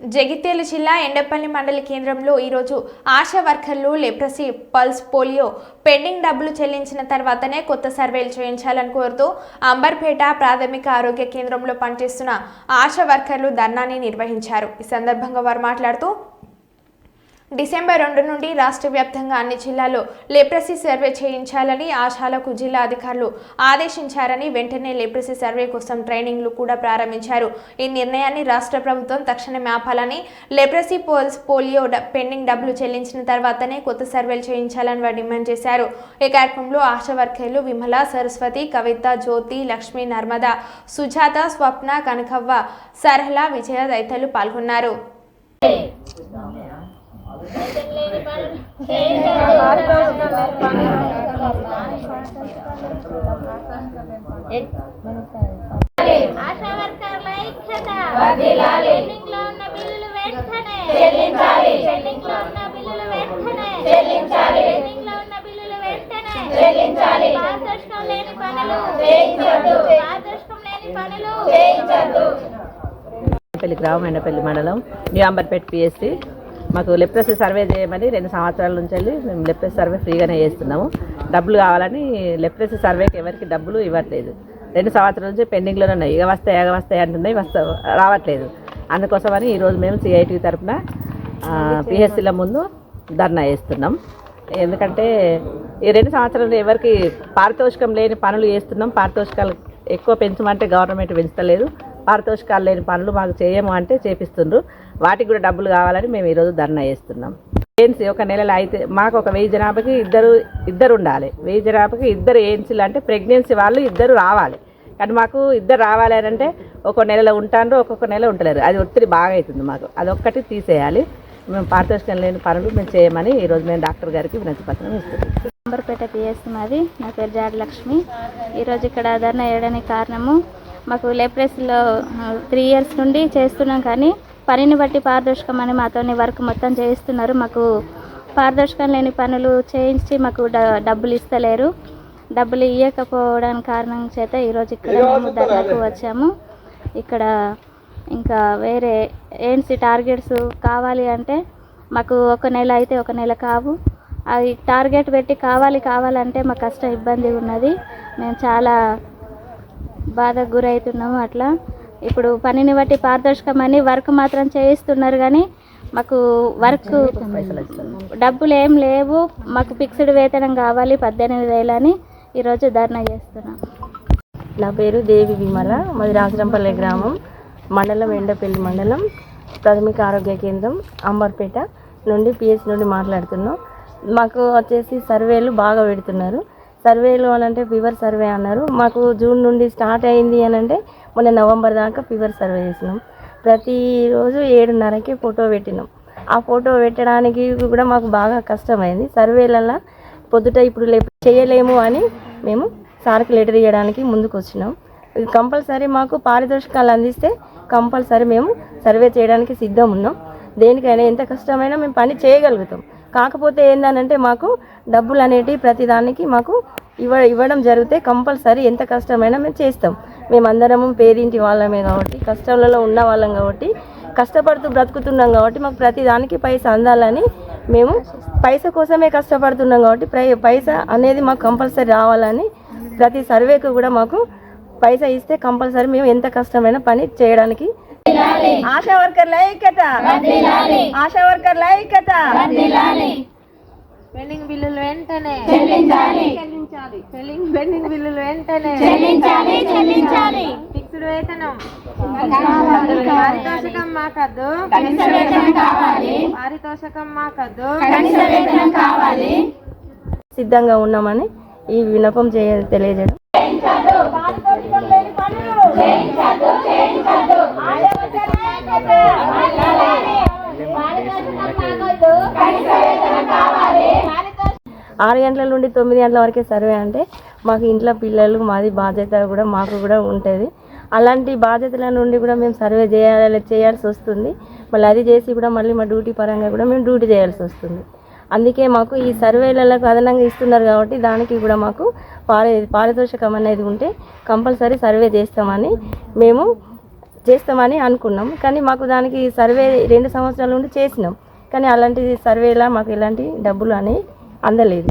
జగిత్యాల జిల్లా ఎండపల్లి మండలి కేంద్రంలో ఈరోజు ఆశా వర్కర్లు లెప్రసీ పల్స్ పోలియో పెండింగ్ డబ్బులు చెల్లించిన తర్వాతనే కొత్త సర్వేలు చేయించాలని కోరుతూ అంబర్పేట ప్రాథమిక ఆరోగ్య కేంద్రంలో పనిచేస్తున్న ఆశా వర్కర్లు ధర్నాని నిర్వహించారు. ఈ సందర్భంగా వారు మాట్లాడుతూ డిసెంబర్ రెండు నుండి రాష్ట్ర వ్యాప్తంగా అన్ని జిల్లాల్లో లెప్రసీ సర్వే చేయించాలని ఆశాలకు జిల్లా అధికారులు ఆదేశించారని వెంటనే లెప్రసీ సర్వే కోసం ట్రైనింగ్లు కూడా ప్రారంభించారు. ఈ నిర్ణయాన్ని రాష్ట్ర ప్రభుత్వం తక్షణమే ఆపాలని లెప్రసీ పోల్స్ పోలియో డ- పెండింగ్ డబ్బులు చెల్లించిన తర్వాతనే కొత్త సర్వేలు చేయించాలని వారు డిమాండ్ చేశారు. ఈ కార్యక్రమంలో ఆశా వర్కర్లు విమల సరస్వతి కవిత జ్యోతి లక్ష్మి నర్మద సుజాత స్వప్న కనకవ్వ సరళ విజయ తదితరులు పాల్గొన్నారు. ఆశా వర్కర్ల ఐక్యత పెండింగ్లో ఉన్న బిల్లులు వెంటనే చెల్లించాలి పెండింగ్లో ఉన్న బిల్లులు వెంటనే చెల్లించాలి పెండింగ్లో ఉన్న బిల్లులు వెంటనే చెల్లించాలి పారదర్శకం లేని పనులు పారదర్శకం లేని పనులు ఎండపల్లి గ్రామం ఎండపల్లి మండలం న్యూ అంబర్పేట్ పిఎస్సి. మాకు లెప్రసీ సర్వే చేయమని రెండు సంవత్సరాల నుంచి వెళ్ళి మేము లెప్రసీ సర్వే ఫ్రీగానే చేస్తున్నాము. డబ్బులు కావాలని లెప్రసీ సర్వేకి ఎవరికి డబ్బులు ఇవ్వట్లేదు. రెండు సంవత్సరాల నుంచి పెండింగ్లోనే ఉన్నాయి. ఇక వస్తాయి ఎగ వస్తాయి అంటున్నాయి వస్తా రావట్లేదు. అందుకోసమని ఈరోజు మేము సిఐటి తరఫున పిహెచ్సిల ముందు ధర్నా చేస్తున్నాం. ఎందుకంటే ఈ రెండు సంవత్సరాలు ఎవరికి పారితోషికం లేని పనులు చేస్తున్నాం. పారితోషికాలు ఎక్కువ పెంచమంటే గవర్నమెంట్ పెంచలేదు పారితోషికాలు లేని పనులు మాకు చేయము అంటే చేపిస్తుండ్రు. వాటికి కూడా డబ్బులు కావాలని మేము ఈరోజు ధర్నా చేస్తున్నాం. ఏఎన్సీ ఒక నెలలో అయితే మాకు ఒక వెయ్యి జనాభాకి ఇద్దరు ఇద్దరు ఉండాలి. వెయ్యి జనాభాకి ఇద్దరు ఏఎన్సీలు అంటే ప్రెగ్నెన్సీ వాళ్ళు ఇద్దరు రావాలి. కానీ మాకు ఇద్దరు రావాలి అని అంటే ఒక్కొక్క నెలలో ఉంటాను ఒక్కొక్క నెల ఉంటలేరు అది ఒత్తిడి బాగా అవుతుంది మాకు. అది ఒక్కటి తీసేయాలి. మేము పారితోషికం లేని పనులు మేము చేయమని ఈరోజు మేము డాక్టర్ గారికి వినతి పత్రం ఇస్తున్నాం. అంబర్పేట పిఎస్ మాది. నా పేరు జాడి లక్ష్మి ఈరోజు ఇక్కడ ధర్నా వేయడానికి కారణము మాకు లెప్రెస్లో త్రీ ఇయర్స్ నుండి చేస్తున్నాం కానీ పనిని బట్టి పారదర్శకం అని మాతోని వర్క్ మొత్తం చేయిస్తున్నారు. మాకు పారదర్శకం లేని పనులు చేయించి మాకు డ- డబ్బులు ఇస్తలేరు. డబ్బులు ఇవ్వకపోవడానికి కారణం చేత ఈరోజు ఇక్కడ మేము ధర్నాకు వచ్చాము. ఇక్కడ ఇంకా వేరే ఏంటి టార్గెట్స్ కావాలి అంటే మాకు ఒక నెల అయితే ఒక నెల కావు. అది టార్గెట్ పెట్టి కావాలి కావాలంటే మాకు కష్టం ఇబ్బంది ఉన్నది. మేము చాలా బాధకు గురవుతున్నాము అట్లా. ఇప్పుడు పనిని బట్టి పారదర్శకమని వర్క్ మాత్రం చేయిస్తున్నారు కానీ మాకు వర్క్ డబ్బులు ఏం లేవు. మాకు ఫిక్స్డ్ వేతనం కావాలి పద్దెనిమిది వేలు అని ఈరోజు ధర్నా చేస్తున్నాం. నా పేరు దేవి విమల. మాది రాజరంపల్లి గ్రామం. మండలం ఎండపల్లి మండలం ప్రాథమిక ఆరోగ్య కేంద్రం అంబర్పేట నుండి పిహెచ్ నుండి మాట్లాడుతున్నాం. మాకు వచ్చేసి సర్వేలు బాగా పెడుతున్నారు. సర్వేలు అని అంటే ఫీవర్ సర్వే అన్నారు. మాకు జూన్ నుండి స్టార్ట్ అయింది అని అంటే మొన్న నవంబర్ దాకా ఫీవర్ సర్వే చేసినాం. ప్రతిరోజు ఏడున్నరకి ఫోటో పెట్టినాం. ఆ ఫోటో పెట్టడానికి కూడా మాకు బాగా కష్టమైంది. సర్వేలల్లో పొద్దుట ఇప్పుడు చేయలేము అని మేము సార్కి లెటర్ ఇవ్వడానికి ముందుకు వచ్చినాం. కంపల్సరీ మాకు పారితోషికాలు అందిస్తే కంపల్సరీ మేము సర్వే చేయడానికి సిద్ధం ఉన్నాం. దేనికైనా ఎంత కష్టమైనా మేము పని చేయగలుగుతాం. కాకపోతే ఏందనంటే మాకు డబ్బులు అనేటివి ప్రతిదానికి మాకు ఇవ్వ ఇవ్వడం జరిగితే కంపల్సరీ ఎంత కష్టమైనా మేము చేస్తాం. మేమందరము పేరింటి వాళ్ళమే కాబట్టి కష్టాలలో ఉన్న వాళ్ళం కాబట్టి కష్టపడుతూ బ్రతుకుతున్నాం కాబట్టి మాకు ప్రతిదానికి పైసా అందాలని మేము పైస కోసమే కష్టపడుతున్నాం కాబట్టి ప్రై- పైస అనేది మాకు కంపల్సరీ రావాలని ప్రతి సర్వేకు కూడా మాకు పైస ఇస్తే కంపల్సరీ మేము ఎంత కష్టమైన పని చేయడానికి ఆశా వర్కర్ల ఐక్యత ఆశా వర్కర్ల ఐక్యత పెండింగ్ బిల్లులు వెంటనే. చెల్లించాలి. పెండింగ్ పెండింగ్ బిల్లులు వెంటనే. చెల్లించాలి చెల్లించాలి. ఫిక్స్డ్ వేతనం. పారితోషికం మాకద్దు. పారితోషికం మాకద్దు. సిద్ధంగా ఉన్నామని ఈ విన్నపం చేయ తెలియజేయడం ఆరు గంటల నుండి తొమ్మిది గంటల వరకే సర్వే అంటే మాకు ఇంట్లో పిల్లలు మాది బాధ్యత కూడా మాకు కూడా ఉంటుంది. అలాంటి బాధ్యతల నుండి కూడా మేము సర్వే చేయాలి చేయాల్సి వస్తుంది. మళ్ళీ అది చేసి కూడా మళ్ళీ మా డ్యూటీ పరంగా కూడా మేము డ్యూటీ చేయాల్సి వస్తుంది. అందుకే మాకు ఈ సర్వేలకు అదనంగా ఇస్తున్నారు కాబట్టి దానికి కూడా మాకు పారి పారితోషికం అనేది ఉంటే కంపల్సరీ సర్వే చేస్తామని మేము చేస్తామని అనుకున్నాం. కానీ మాకు దానికి సర్వే రెండు సంవత్సరాల నుండి చేసినాం. కానీ అలాంటి సర్వేలా మాకు ఎలాంటి డబ్బులు అనేవి అందలేదు.